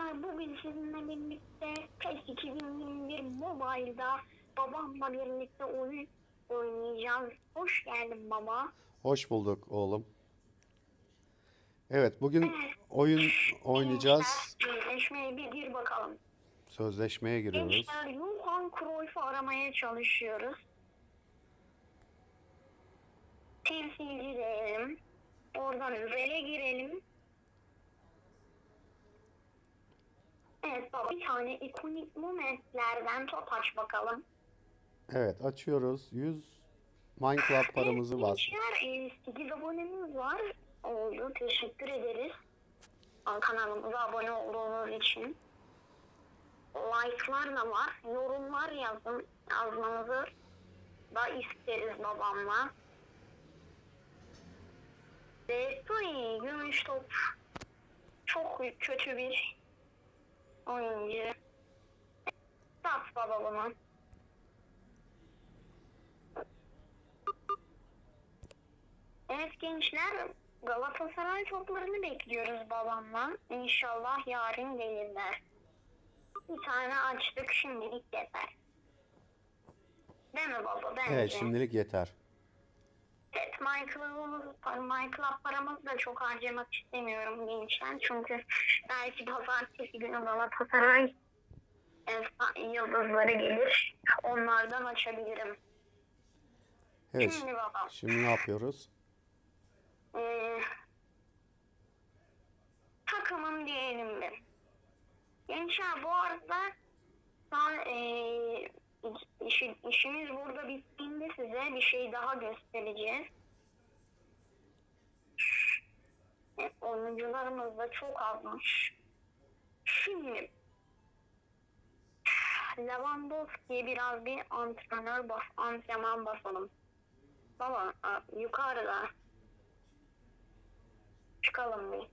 Gençler bugün sizinle birlikte PES 2021 Mobile'da babamla birlikte oyun oynayacağız. Hoş geldin baba. Hoş bulduk oğlum. Evet bugün oyun oynayacağız. Sözleşmeye bir gir bakalım. Sözleşmeye giriyoruz. Gençler Johan Cruyff'u aramaya çalışıyoruz. Temsilci diyelim. Oradan Özel'e girelim. Evet baba bir tane ikonik momentlerden top aç bakalım. Evet açıyoruz. 100 Minecraft paramızı bas. Gençler 8 abonemiz var. Oldu. Teşekkür ederiz. Kanalımıza abone olduğunuz için. Like'lar da var. Yorumlar yazın. Yazmanızı da isteriz babamla. Ve Gümüş Top çok kötü bir oyuncu. Sat baba bunu. Evet gençler Galatasaray toplarını bekliyoruz babamla. İnşallah yarın gelirler. Bir tane açtık şimdilik yeter. Değil mi baba? Bence. Evet şimdilik yeter. Michael'ımız, Michael paramızı da çok harcamak istemiyorum gençler. Çünkü belki pazartesi günü Galatasaray yıldızları gelir. Onlardan açabilirim. Evet Şimdi baba. şimdi ne yapıyoruz? Ee, takımım diyelim bir. Gençler bu arada son, ee, işi, işimiz burada bittiğinde size bir şey daha göstereceğiz. E, oyuncularımız da çok azmış. Şimdi Lewandowski'ye biraz bir antrenör bas, antrenman basalım. Baba yukarıda çıkalım bir.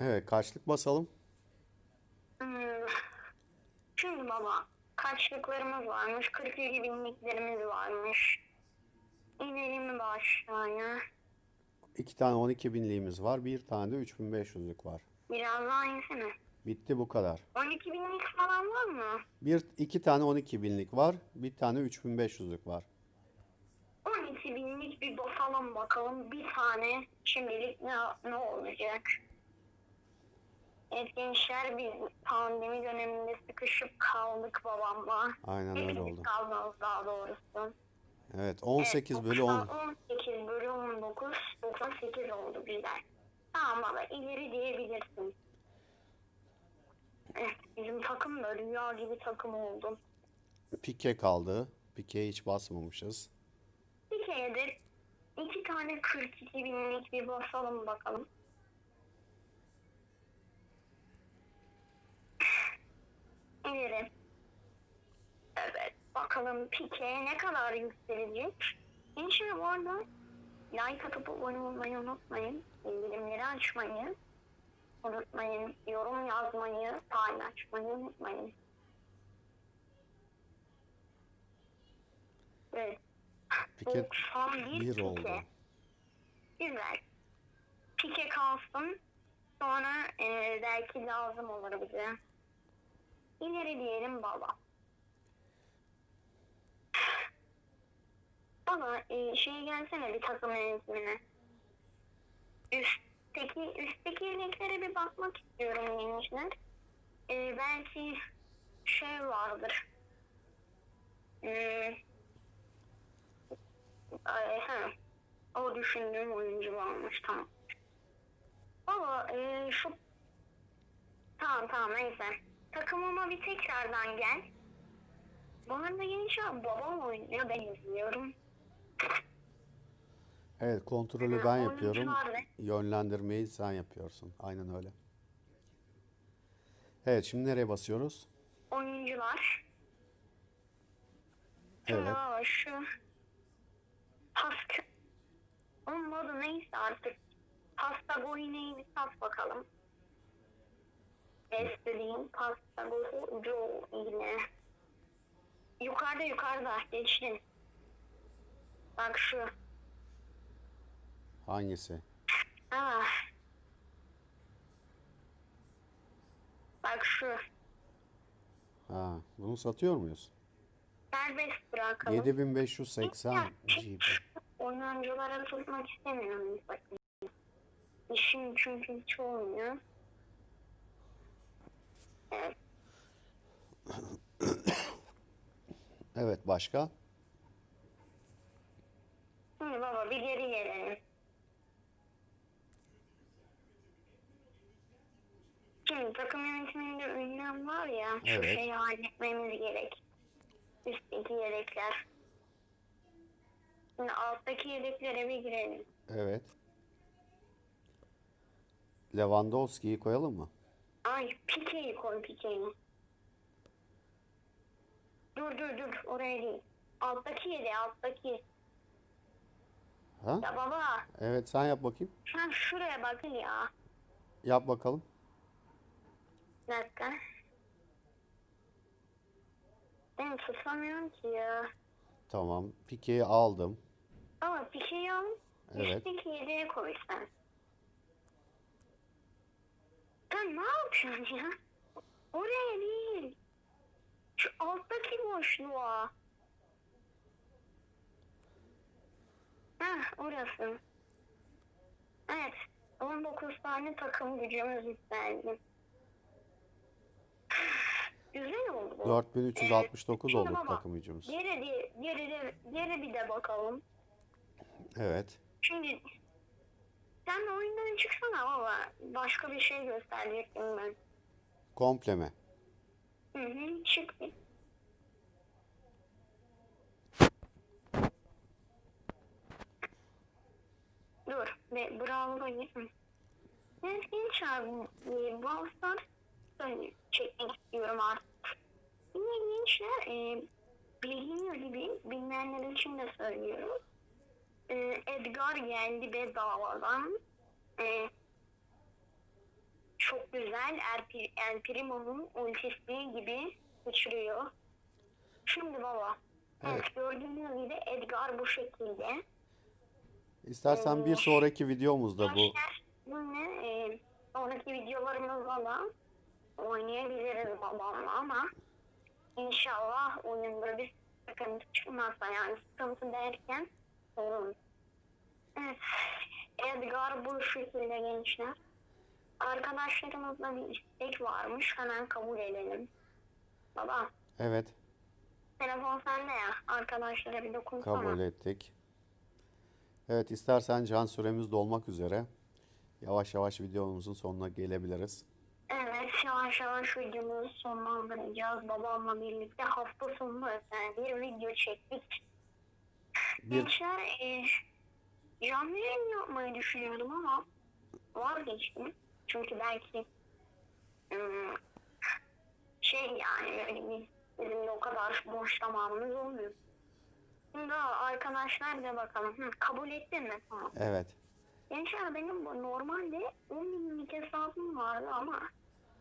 Evet kaçlık basalım? Hmm. Şimdi baba kaçlıklarımız varmış. 47 binliklerimiz varmış. İnelim mi aşağıya? İki tane 12 binliğimiz var. Bir tane de 3500'lük var. Biraz daha insene. Bitti bu kadar. 12 binlik falan var mı? Bir iki tane 12 binlik var. Bir tane 3500'lük var. 12 binlik bir basalım bakalım. Bir tane şimdilik ne, ne olacak? Evet gençler biz pandemi döneminde sıkışıp kaldık babamla. Aynen öyle oldu. kaldınız daha doğrusu. Evet 18 bölü 10. 18 bölü 19, 98 oldu güzel. Tamam baba ileri diyebilirsin. Evet, bizim takım da rüya gibi takım oldu. Pike kaldı. Pike'ye hiç basmamışız. Bir kere de iki tane 42 binlik bir basalım bakalım. İleri. Bakalım Pike ne kadar yükselecek. Gençler bu arada like atıp abone olmayı unutmayın. Bildirimleri açmayı unutmayın. Yorum yazmayı, paylaşmayı unutmayın. Evet. Pike 91 bir pike. oldu. Güzel. Pike kalsın. Sonra e, belki lazım olur bize. İleri diyelim baba. Baba e, şey gelsene bir takım yönetimine. Üstteki, üstteki linklere bir bakmak istiyorum gençler. E, belki şey vardır. Hmm, ha. O düşündüğüm oyuncu varmış tamam. Baba e, şu tamam tamam neyse. Takımıma bir tekrardan gel. Bu arada gençler babam oynuyor ben izliyorum. Evet kontrolü ben yapıyorum. Yönlendirmeyi sen yapıyorsun. Aynen öyle. Evet şimdi nereye basıyoruz? Oyuncular. Evet. Aa, şu Pask onun adı neyse artık. Pasta Goine'yi bir sat bakalım. Bestediğim Pasta Go yine. Yukarıda yukarıda geçtin. Bak şu. Hangisi? Ah. şu. Ha, bunu satıyor muyuz? Serbest bırakalım. 7580 GB. Oyunculara tutmak istemiyorum. İşim çünkü hiç olmuyor. Evet. Evet başka? Baba bir geri gelelim. Şimdi takım yönetiminde ünlem var ya, şu Evet. şeyi halletmemiz gerek. Üstteki yedekler. Şimdi alttaki yedeklere bir girelim. Evet. Lewandowski'yi koyalım mı? Ay Pike'yi koy Pike'yi. Dur dur dur oraya değil. Alttaki yedi alttaki. Ha? Ya baba Evet sen yap bakayım. sen şuraya bakın ya. Yap bakalım. Bir dakika. Ben tutamıyorum ki ya. Tamam. Pike'yi aldım. Ama Pike'yi al. Evet. Üstteki yedeğe koy sen. Sen ne yapıyorsun ya? Oraya değil. Şu alttaki boşluğa. Heh orası. Evet. 19 tane takım gücümüz yükseldi. Güzel oldu bu. 4369 Şimdi olduk baba, takım gücümüz. Geri, de, geri, de, geri bir de bakalım. Evet. Şimdi sen oyundan çıksana baba. Başka bir şey gösterecektim ben. Komple mi? Hı hı çık bir. Dur. Ve bravo gitme. Evet genç abi. Stars böyle çekmek istiyorum artık. Yine gençler e, biliniyor gibi bilmeyenler için de söylüyorum. E, Edgar geldi bedavadan. E, çok güzel El, El Primo'nun ultisi gibi uçuruyor. Şimdi baba. Evet. Evet. gördüğünüz gibi Edgar bu şekilde. İstersen bir sonraki videomuzda bu yine e, sonraki videolarımızda da oynayabiliriz babamla ama inşallah oyunda bir sıkıntı çıkmazsa yani sıkıntı derken sorun. Evet. Edgar bu şekilde gençler. Arkadaşlarımızda bir istek varmış. Hemen kabul edelim. Baba evet telefon sende ya. Arkadaşlara bir dokunsana. kabul ettik. Evet istersen can süremiz dolmak üzere. Yavaş yavaş videomuzun sonuna gelebiliriz. Evet yavaş yavaş videomuzu sonlandıracağız. Babamla birlikte hafta sonu özel bir video çektik. Bir Gençler e, canlı yayın yapmayı düşünüyordum ama vazgeçtim. Çünkü belki ım, şey yani öyle bir bizim o kadar boş zamanımız olmuyor. Şimdi arkadaşlar da bakalım. Hı, kabul ettin mi? Tamam. evet. Gençler benim bu normalde 10 binlik hesabım vardı ama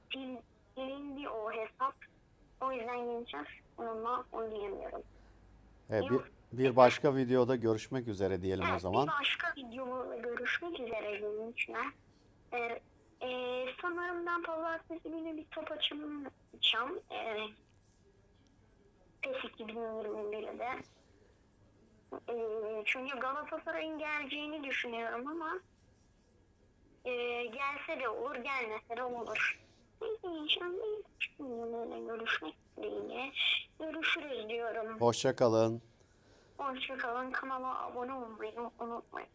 sil, silindi o hesap. O yüzden gençler onunla oynayamıyorum. Evet, bir, bir başka videoda görüşmek üzere diyelim o Evet, zaman. bir başka videomda görüşmek üzere gençler. Ee, e, sanırım ben pazartesi günü bir top açımı yapacağım. Ee, PES 2021'de. Ee, çünkü Galatasaray'ın geleceğini düşünüyorum ama e, gelse de olur, gelmese de olur. İnşallah videoda görüşmek dileğiyle. Görüşürüz diyorum. Hoşça kalın. Hoşçakalın. Kanala abone olmayı unutmayın.